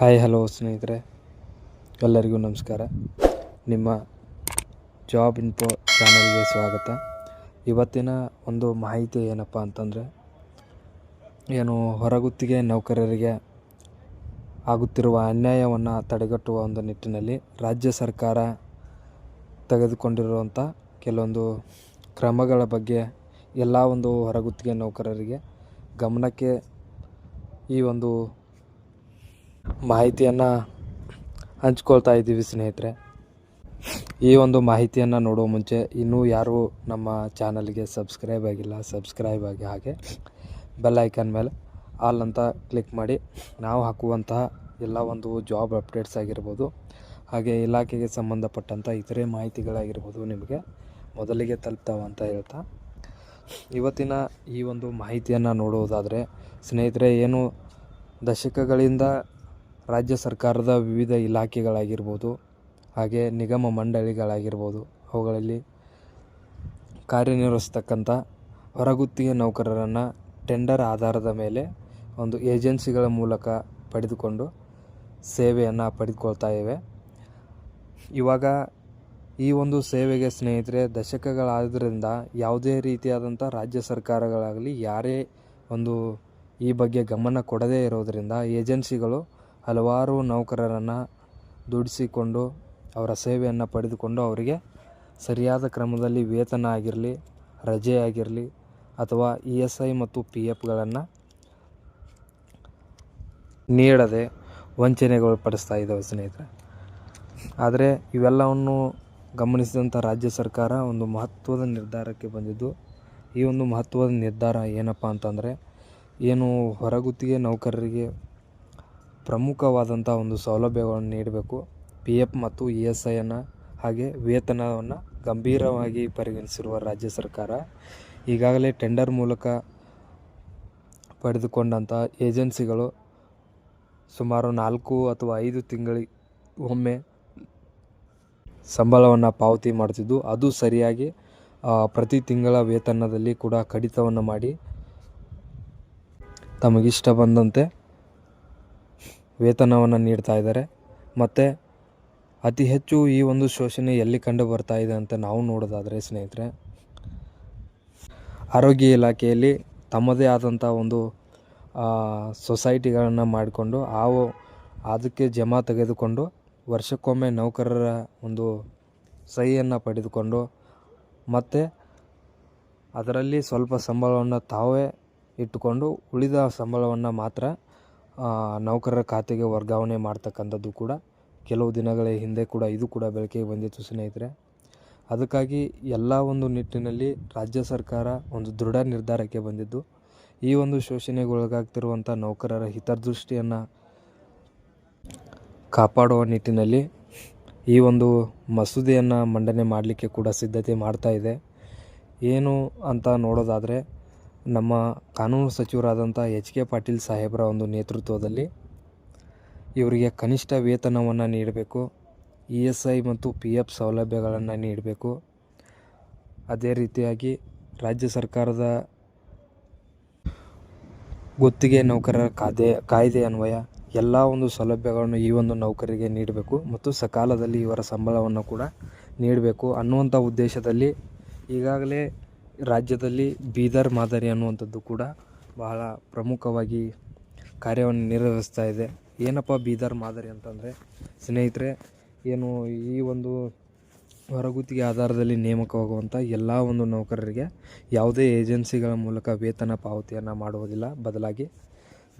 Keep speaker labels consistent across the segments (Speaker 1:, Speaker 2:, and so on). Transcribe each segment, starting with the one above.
Speaker 1: Hi, hello ಸ್ನೇಹಿತರೆ. ಎಲ್ಲರಿಗೂ ನಮಸ್ಕಾರ. ನಿಮ್ಮ ಜಾಬ್ ಇನ್ಫೋ ಚಾನಲ್ಗೆ ಸ್ವಾಗತ. ಇವತ್ತಿನ ಒಂದು ಮಾಹಿತಿ ಏನಪ್ಪ ಅಂತಂದರೆ, ಏನು ಹೊರಗುತ್ತಿಗೆ ನೌಕರರಿಗೆ ಆಗುತ್ತಿರುವ ಅನ್ಯಾಯವನ್ನು ತಡೆಗಟ್ಟುವ ಒಂದು ನಿಟ್ಟಿನಲ್ಲಿ ರಾಜ್ಯ ಸರ್ಕಾರ ತೆಗೆದುಕೊಂಡಿರುವಂಥ ಕೆಲವೊಂದು ಕ್ರಮಗಳ ಬಗ್ಗೆ ಎಲ್ಲ ಒಂದು ಹೊರಗುತ್ತಿಗೆ ನೌಕರರಿಗೆ ಗಮನಕ್ಕೆ ಈ ಒಂದು ಮಾಹಿತಿಯನ್ನು ಹಂಚ್ಕೊಳ್ತಾ ಇದ್ದೀವಿ ಸ್ನೇಹಿತರೆ. ಈ ಒಂದು ಮಾಹಿತಿಯನ್ನು ನೋಡುವ ಮುಂಚೆ ಇನ್ನೂ ಯಾರೂ ನಮ್ಮ ಚಾನಲ್ಗೆ ಸಬ್ಸ್ಕ್ರೈಬ್ ಆಗಿಲ್ಲ, ಸಬ್ಸ್ಕ್ರೈಬ್ ಆಗಿ ಹಾಗೆ ಬೆಲ್ ಐಕನ್ ಮೇಲೆ ಆಲ್ ಅಂತ ಕ್ಲಿಕ್ ಮಾಡಿ. ನಾವು ಹಾಕುವಂತಹ ಎಲ್ಲ ಒಂದು ಜಾಬ್ ಅಪ್ಡೇಟ್ಸ್ ಆಗಿರ್ಬೋದು, ಹಾಗೆ ಇಲಾಖೆಗೆ ಸಂಬಂಧಪಟ್ಟಂಥ ಇತರೆ ಮಾಹಿತಿಗಳಾಗಿರ್ಬೋದು ನಿಮಗೆ ಮೊದಲಿಗೆ ತಲುಪ್ತಾವ ಅಂತ ಹೇಳ್ತಾ. ಇವತ್ತಿನ ಈ ಒಂದು ಮಾಹಿತಿಯನ್ನು ನೋಡುವುದಾದರೆ ಸ್ನೇಹಿತರೆ, ಏನು ದಶಕಗಳಿಂದ ರಾಜ್ಯ ಸರ್ಕಾರದ ವಿವಿಧ ಇಲಾಖೆಗಳಾಗಿರ್ಬೋದು, ಹಾಗೆ ನಿಗಮ ಮಂಡಳಿಗಳಾಗಿರ್ಬೋದು, ಅವುಗಳಲ್ಲಿ ಕಾರ್ಯನಿರ್ವಹಿಸ್ತಕ್ಕಂಥ ಹೊರಗುತ್ತಿಗೆ ನೌಕರರನ್ನು ಟೆಂಡರ್ ಆಧಾರದ ಮೇಲೆ ಒಂದು ಏಜೆನ್ಸಿಗಳ ಮೂಲಕ ಪಡೆದುಕೊಂಡು ಸೇವೆಯನ್ನು ಪಡೆದುಕೊಳ್ತಾ ಇವೆ. ಇವಾಗ ಈ ಒಂದು ಸೇವೆಗೆ ಸ್ನೇಹಿತರೆ ದಶಕಗಳಾದ್ದರಿಂದ ಯಾವುದೇ ರೀತಿಯಾದಂಥ ರಾಜ್ಯ ಸರ್ಕಾರಗಳಾಗಲಿ ಯಾರೇ ಒಂದು ಈ ಬಗ್ಗೆ ಗಮನ ಕೊಡದೇ ಇರೋದರಿಂದ ಏಜೆನ್ಸಿಗಳು ಹಲವಾರು ನೌಕರರನ್ನು ದುಡಿಸಿಕೊಂಡು ಅವರ ಸೇವೆಯನ್ನು ಪಡೆದುಕೊಂಡು ಅವರಿಗೆ ಸರಿಯಾದ ಕ್ರಮದಲ್ಲಿ ವೇತನ ಆಗಿರಲಿ, ರಜೆ ಆಗಿರಲಿ ಅಥವಾ ಇ ಎಸ್ ಐ ಮತ್ತು ಪಿ ಎಫ್ಗಳನ್ನು ನೀಡದೆ ವಂಚನೆಗೊಳಪಡಿಸ್ತಾ ಇದ್ದಾವೆ ಸ್ನೇಹಿತರೆ. ಆದರೆ ಇವೆಲ್ಲವನ್ನು ಗಮನಿಸಿದಂಥ ರಾಜ್ಯ ಸರ್ಕಾರ ಒಂದು ಮಹತ್ವದ ನಿರ್ಧಾರಕ್ಕೆ ಬಂದಿದ್ದು, ಈ ಒಂದು ಮಹತ್ವದ ನಿರ್ಧಾರ ಏನಪ್ಪ ಅಂತಂದರೆ, ಏನು ಹೊರಗುತ್ತಿಗೆ ನೌಕರರಿಗೆ ಪ್ರಮುಖವಾದಂಥ ಒಂದು ಸೌಲಭ್ಯಗಳನ್ನು ನೀಡಬೇಕು. ಪಿ ಎಫ್ ಮತ್ತು ಇ ಎಸ್ ಐಯನ್ನು ಹಾಗೆ ವೇತನವನ್ನು ಗಂಭೀರವಾಗಿ ಪರಿಗಣಿಸಿರುವ ರಾಜ್ಯ ಸರ್ಕಾರ ಈಗಾಗಲೇ ಟೆಂಡರ್ ಮೂಲಕ ಪಡೆದುಕೊಂಡಂಥ ಏಜೆನ್ಸಿಗಳು ಸುಮಾರು ನಾಲ್ಕು ಅಥವಾ ಐದು ತಿಂಗಳಿಗೆ ಒಮ್ಮೆ ಸಂಬಳವನ್ನು ಪಾವತಿ ಮಾಡ್ತಿದ್ದು ಅದು ಸರಿಯಾಗಿ ಪ್ರತಿ ತಿಂಗಳ ವೇತನದಲ್ಲಿ ಕೂಡ ಕಡಿತವನ್ನು ಮಾಡಿ ತಮಗಿಷ್ಟ ಬಂದಂತೆ ವೇತನವನ್ನು ನೀಡ್ತಾ ಇದ್ದಾರೆ. ಮತ್ತು ಅತಿ ಹೆಚ್ಚು ಈ ಒಂದು ಶೋಷಣೆ ಎಲ್ಲಿ ಕಂಡು ಬರ್ತಾ ಇದೆ ಅಂತ ನಾವು ನೋಡೋದಾದರೆ ಸ್ನೇಹಿತರೆ, ಆರೋಗ್ಯ ಇಲಾಖೆಯಲ್ಲಿ ತಮ್ಮದೇ ಆದಂಥ ಒಂದು ಸೊಸೈಟಿಗಳನ್ನು ಮಾಡಿಕೊಂಡು ಆ ಅದಕ್ಕೆ ಜಮಾ ತೆಗೆದುಕೊಂಡು ವರ್ಷಕ್ಕೊಮ್ಮೆ ನೌಕರರ ಒಂದು ಸಹಿಯನ್ನು ಪಡೆದುಕೊಂಡು ಮತ್ತು ಅದರಲ್ಲಿ ಸ್ವಲ್ಪ ಸಂಬಳವನ್ನು ತಾವೇ ಇಟ್ಟುಕೊಂಡು ಉಳಿದ ಸಂಬಳವನ್ನು ಮಾತ್ರ ನೌಕರರ ಖಾತೆಗೆ ವರ್ಗಾವಣೆ ಮಾಡ್ತಕ್ಕಂಥದ್ದು ಕೂಡ ಕೆಲವು ದಿನಗಳ ಹಿಂದೆ ಕೂಡ ಇದು ಕೂಡ ಬೆಳಕಿಗೆ ಬಂದಿತ್ತು ಸ್ನೇಹಿತರೆ. ಅದಕ್ಕಾಗಿ ಎಲ್ಲ ಒಂದು ನಿಟ್ಟಿನಲ್ಲಿ ರಾಜ್ಯ ಸರ್ಕಾರ ಒಂದು ದೃಢ ನಿರ್ಧಾರಕ್ಕೆ ಬಂದಿದ್ದು, ಈ ಒಂದು ಶೋಷಣೆಗೊಳಗಾಗ್ತಿರುವಂಥ ನೌಕರರ ಹಿತದೃಷ್ಟಿಯನ್ನು ಕಾಪಾಡುವ ನಿಟ್ಟಿನಲ್ಲಿ ಈ ಒಂದು ಮಸೂದೆಯನ್ನು ಮಂಡನೆ ಮಾಡಲಿಕ್ಕೆ ಕೂಡ ಸಿದ್ಧತೆ ಮಾಡ್ತಾ ಇದೆ. ಏನು ಅಂತ ನೋಡೋದಾದರೆ ನಮ್ಮ ಕಾನೂನು ಸಚಿವರಾದಂಥ ಎಚ್ ಕೆ ಪಾಟೀಲ್ ಸಾಹೇಬರ ಒಂದು ನೇತೃತ್ವದಲ್ಲಿ ಇವರಿಗೆ ಕನಿಷ್ಠ ವೇತನವನ್ನು ನೀಡಬೇಕು, ಇ ಎಸ್ ಐ ಮತ್ತು ಪಿ ಎಫ್ ಸೌಲಭ್ಯಗಳನ್ನು ನೀಡಬೇಕು. ಅದೇ ರೀತಿಯಾಗಿ ರಾಜ್ಯ ಸರ್ಕಾರದ ಗುತ್ತಿಗೆ ನೌಕರರ ಕಾದೆ ಕಾಯ್ದೆ ಅನ್ವಯ, ಎಲ್ಲ ಒಂದು ಸೌಲಭ್ಯಗಳನ್ನು ಈ ಒಂದು ನೌಕರಿಗೆ ನೀಡಬೇಕು ಮತ್ತು ಸಕಾಲದಲ್ಲಿ ಇವರ ಸಂಬಳವನ್ನು ಕೂಡ ನೀಡಬೇಕು ಅನ್ನುವಂಥ ಉದ್ದೇಶದಲ್ಲಿ ಈಗಾಗಲೇ ರಾಜ್ಯದಲ್ಲಿ ಬೀದರ್ ಮಾದರಿ ಅನ್ನುವಂಥದ್ದು ಕೂಡ ಬಹಳ ಪ್ರಮುಖವಾಗಿ ಕಾರ್ಯವನ್ನು ನಿರ್ವಹಿಸ್ತಾ ಇದೆ. ಏನಪ್ಪ ಬೀದರ್ ಮಾದರಿ ಅಂತಂದರೆ, ಸ್ನೇಹಿತರೆ, ಏನು ಈ ಒಂದು ಹೊರಗುತ್ತಿಗೆ ಆಧಾರದಲ್ಲಿ ನೇಮಕವಾಗುವಂಥ ಎಲ್ಲ ಒಂದು ನೌಕರರಿಗೆ ಯಾವುದೇ ಏಜೆನ್ಸಿಗಳ ಮೂಲಕ ವೇತನ ಪಾವತಿಯನ್ನು ಮಾಡುವುದಿಲ್ಲ. ಬದಲಾಗಿ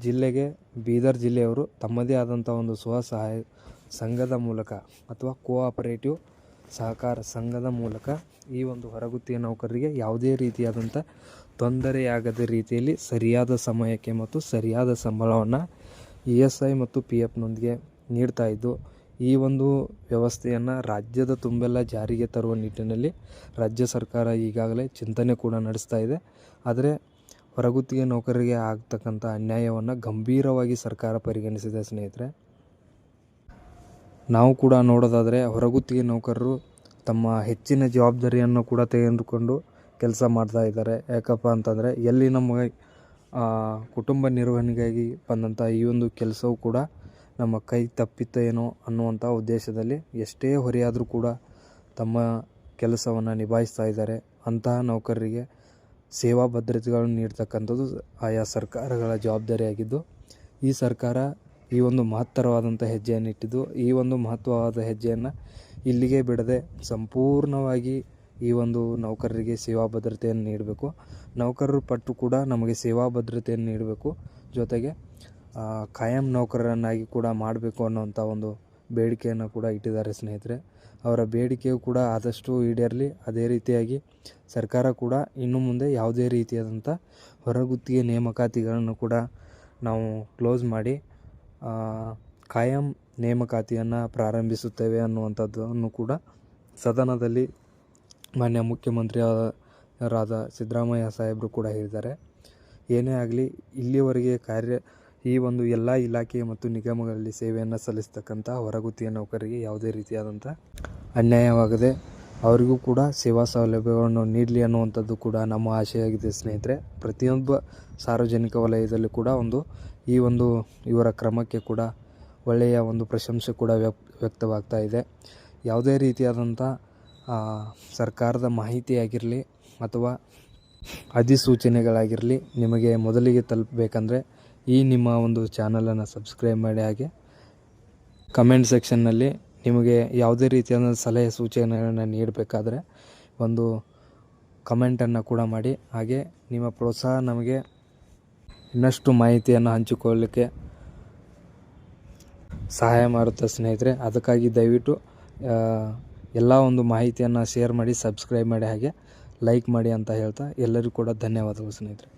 Speaker 1: ಜಿಲ್ಲೆಗೆ, ಬೀದರ್ ಜಿಲ್ಲೆಯವರು ತಮ್ಮದೇ ಆದಂಥ ಒಂದು ಸ್ವಸಹಾಯ ಸಂಘದ ಮೂಲಕ ಅಥವಾ ಕೋಆಪರೇಟಿವ್ ಸಹಕಾರ ಸಂಘದ ಮೂಲಕ ಈ ಒಂದು ಹೊರಗುತ್ತಿಗೆ ನೌಕರರಿಗೆ ಯಾವುದೇ ರೀತಿಯಾದಂಥ ತೊಂದರೆಯಾಗದ ರೀತಿಯಲ್ಲಿ ಸರಿಯಾದ ಸಮಯಕ್ಕೆ ಮತ್ತು ಸರಿಯಾದ ಸಂಬಳವನ್ನು ಇ ಎಸ್ ಐ ಮತ್ತು ಪಿ ಎಫ್ನೊಂದಿಗೆ ನೀಡ್ತಾ ಇದ್ದು, ಈ ಒಂದು ವ್ಯವಸ್ಥೆಯನ್ನು ರಾಜ್ಯದ ತುಂಬೆಲ್ಲ ಜಾರಿಗೆ ತರುವ ನಿಟ್ಟಿನಲ್ಲಿ ರಾಜ್ಯ ಸರ್ಕಾರ ಈಗಾಗಲೇ ಚಿಂತನೆ ಕೂಡ ನಡೆಸ್ತಾ ಇದೆ. ಆದರೆ ಹೊರಗುತ್ತಿಗೆ ನೌಕರರಿಗೆ ಆಗ್ತಕ್ಕಂಥ ಅನ್ಯಾಯವನ್ನು ಗಂಭೀರವಾಗಿ ಸರ್ಕಾರ ಪರಿಗಣಿಸಿದೆ ಸ್ನೇಹಿತರೆ. ನಾವು ಕೂಡ ನೋಡೋದಾದರೆ ಹೊರಗುತ್ತಿಗೆ ನೌಕರರು ತಮ್ಮ ಹೆಚ್ಚಿನ ಜವಾಬ್ದಾರಿಯನ್ನು ಕೂಡ ತೆಗೆದುಕೊಂಡು ಕೆಲಸ ಮಾಡ್ತಾ ಇದ್ದಾರೆ. ಯಾಕಪ್ಪ ಅಂತಂದರೆ ಎಲ್ಲಿ ನಮಗೆ ಕುಟುಂಬ ನಿರ್ವಹಣೆಗಾಗಿ ಬಂದಂಥ ಈ ಒಂದು ಕೆಲಸವು ಕೂಡ ನಮ್ಮ ಕೈ ತಪ್ಪಿತ್ತೋ ಏನೋ ಅನ್ನುವಂಥ ಉದ್ದೇಶದಲ್ಲಿ ಎಷ್ಟೇ ಹೊರೆಯಾದರೂ ಕೂಡ ತಮ್ಮ ಕೆಲಸವನ್ನು ನಿಭಾಯಿಸ್ತಾ ಇದ್ದಾರೆ. ಅಂತಹ ನೌಕರರಿಗೆ ಸೇವಾ ಭದ್ರತೆಗಳನ್ನು ನೀಡ್ತಕ್ಕಂಥದ್ದು ಆಯಾ ಸರ್ಕಾರಗಳ ಜವಾಬ್ದಾರಿಯಾಗಿದ್ದು ಈ ಸರ್ಕಾರ ಈ ಒಂದು ಮಹತ್ತರವಾದಂಥ ಹೆಜ್ಜೆಯನ್ನು ಇಟ್ಟಿದ್ದು, ಈ ಒಂದು ಮಹತ್ವವಾದ ಹೆಜ್ಜೆಯನ್ನು ಇಲ್ಲಿಗೆ ಬಿಡದೆ ಸಂಪೂರ್ಣವಾಗಿ ಈ ಒಂದು ನೌಕರರಿಗೆ ಸೇವಾ ಭದ್ರತೆಯನ್ನು ನೀಡಬೇಕು. ನೌಕರರು ಪಟ್ಟು ಕೂಡ ನಮಗೆ ಸೇವಾ ಭದ್ರತೆಯನ್ನು ನೀಡಬೇಕು. ಜೊತೆಗೆ ಕಾಯಂ ನೌಕರರನ್ನಾಗಿ ಕೂಡ ಮಾಡಬೇಕು ಅನ್ನೋವಂಥ ಒಂದು ಬೇಡಿಕೆಯನ್ನು ಕೂಡ ಇಟ್ಟಿದ್ದಾರೆ ಸ್ನೇಹಿತರೆ. ಅವರ ಬೇಡಿಕೆಯು ಕೂಡ ಆದಷ್ಟು ಈಡೇರಲಿ, ಅದೇ ರೀತಿಯಾಗಿ ಸರ್ಕಾರ ಕೂಡ ಇನ್ನು ಮುಂದೆ ಯಾವುದೇ ರೀತಿಯಾದಂಥ ಹೊರಗುತ್ತಿಗೆ ನೇಮಕಾತಿಗಳನ್ನು ಕೂಡ ನಾವು ಕ್ಲೋಸ್ ಮಾಡಿ ಕಾಯಂ ನೇಮಕಾತಿಯನ್ನು ಪ್ರಾರಂಭಿಸುತ್ತೇವೆ ಅನ್ನುವಂಥದ್ದನ್ನು ಕೂಡ ಸದನದಲ್ಲಿ ಮಾನ್ಯ ಮುಖ್ಯಮಂತ್ರಿಯರಾದ ಸಿದ್ದರಾಮಯ್ಯ ಸಾಹೇಬರು ಕೂಡ ಹೇಳಿದ್ದಾರೆ. ಏನೇ ಆಗಲಿ, ಇಲ್ಲಿವರೆಗೆ ಕಾರ್ಯ, ಈ ಒಂದು ಎಲ್ಲ ಇಲಾಖೆ ಮತ್ತು ನಿಗಮಗಳಲ್ಲಿ ಸೇವೆಯನ್ನು ಸಲ್ಲಿಸ್ತಕ್ಕಂಥ ಹೊರಗುತ್ತಿಗೆ ನೌಕರರಿಗೆ ಯಾವುದೇ ರೀತಿಯಾದಂಥ ಅನ್ಯಾಯವಾಗದೆ ಅವರಿಗೂ ಕೂಡ ಸೇವಾ ಸೌಲಭ್ಯವನ್ನು ನೀಡಲಿ ಅನ್ನುವಂಥದ್ದು ಕೂಡ ನಮ್ಮ ಆಶೆಯಾಗಿದೆ, ಸ್ನೇಹಿತರೆ. ಪ್ರತಿಯೊಬ್ಬ ಸಾರ್ವಜನಿಕ ವಲಯದಲ್ಲಿ ಕೂಡ ಒಂದು ಈ ಒಂದು ಇವರ ಕ್ರಮಕ್ಕೆ ಕೂಡ ಒಳ್ಳೆಯ ಒಂದು ಪ್ರಶಂಸೆ ಕೂಡ ವ್ಯಕ್ ವ್ಯಕ್ತವಾಗ್ತಾ ಇದೆ. ಯಾವುದೇ ರೀತಿಯಾದಂಥ ಸರ್ಕಾರದ ಮಾಹಿತಿ ಆಗಿರಲಿ ಅಥವಾ ಅಧಿಸೂಚನೆಗಳಾಗಿರಲಿ ನಿಮಗೆ ಮೊದಲಿಗೆ ತಲುಪಬೇಕಂದ್ರೆ ಈ ನಿಮ್ಮ ಒಂದು ಚಾನಲನ್ನು ಸಬ್ಸ್ಕ್ರೈಬ್ ಮಾಡಿ ಹಾಗೆ ಕಮೆಂಟ್ ಸೆಕ್ಷನ್ನಲ್ಲಿ ನಿಮಗೆ ಯಾವುದೇ ರೀತಿಯಾದ ಸಲಹೆ ಸೂಚನೆಗಳನ್ನು ನೀಡಬೇಕಾದ್ರೆ ಒಂದು ಕಮೆಂಟನ್ನು ಕೂಡ ಮಾಡಿ. ಹಾಗೆ ನಿಮ್ಮ ಪ್ರೋತ್ಸಾಹ ನಮಗೆ ಇನ್ನಷ್ಟು ಮಾಹಿತಿಯನ್ನು ಹಂಚಿಕೊಳ್ಳಲಿಕ್ಕೆ ಸಹಾಯ ಮಾಡುತ್ತೆ ಸ್ನೇಹಿತರೆ. ಅದಕ್ಕಾಗಿ ದಯವಿಟ್ಟು ಎಲ್ಲ ಒಂದು ಮಾಹಿತಿಯನ್ನು ಶೇರ್ ಮಾಡಿ, ಸಬ್ಸ್ಕ್ರೈಬ್ ಮಾಡಿ, ಹಾಗೆ ಲೈಕ್ ಮಾಡಿ ಅಂತ ಹೇಳ್ತಾ ಎಲ್ಲರಿಗೂ ಕೂಡ ಧನ್ಯವಾದಗಳು ಸ್ನೇಹಿತರೆ.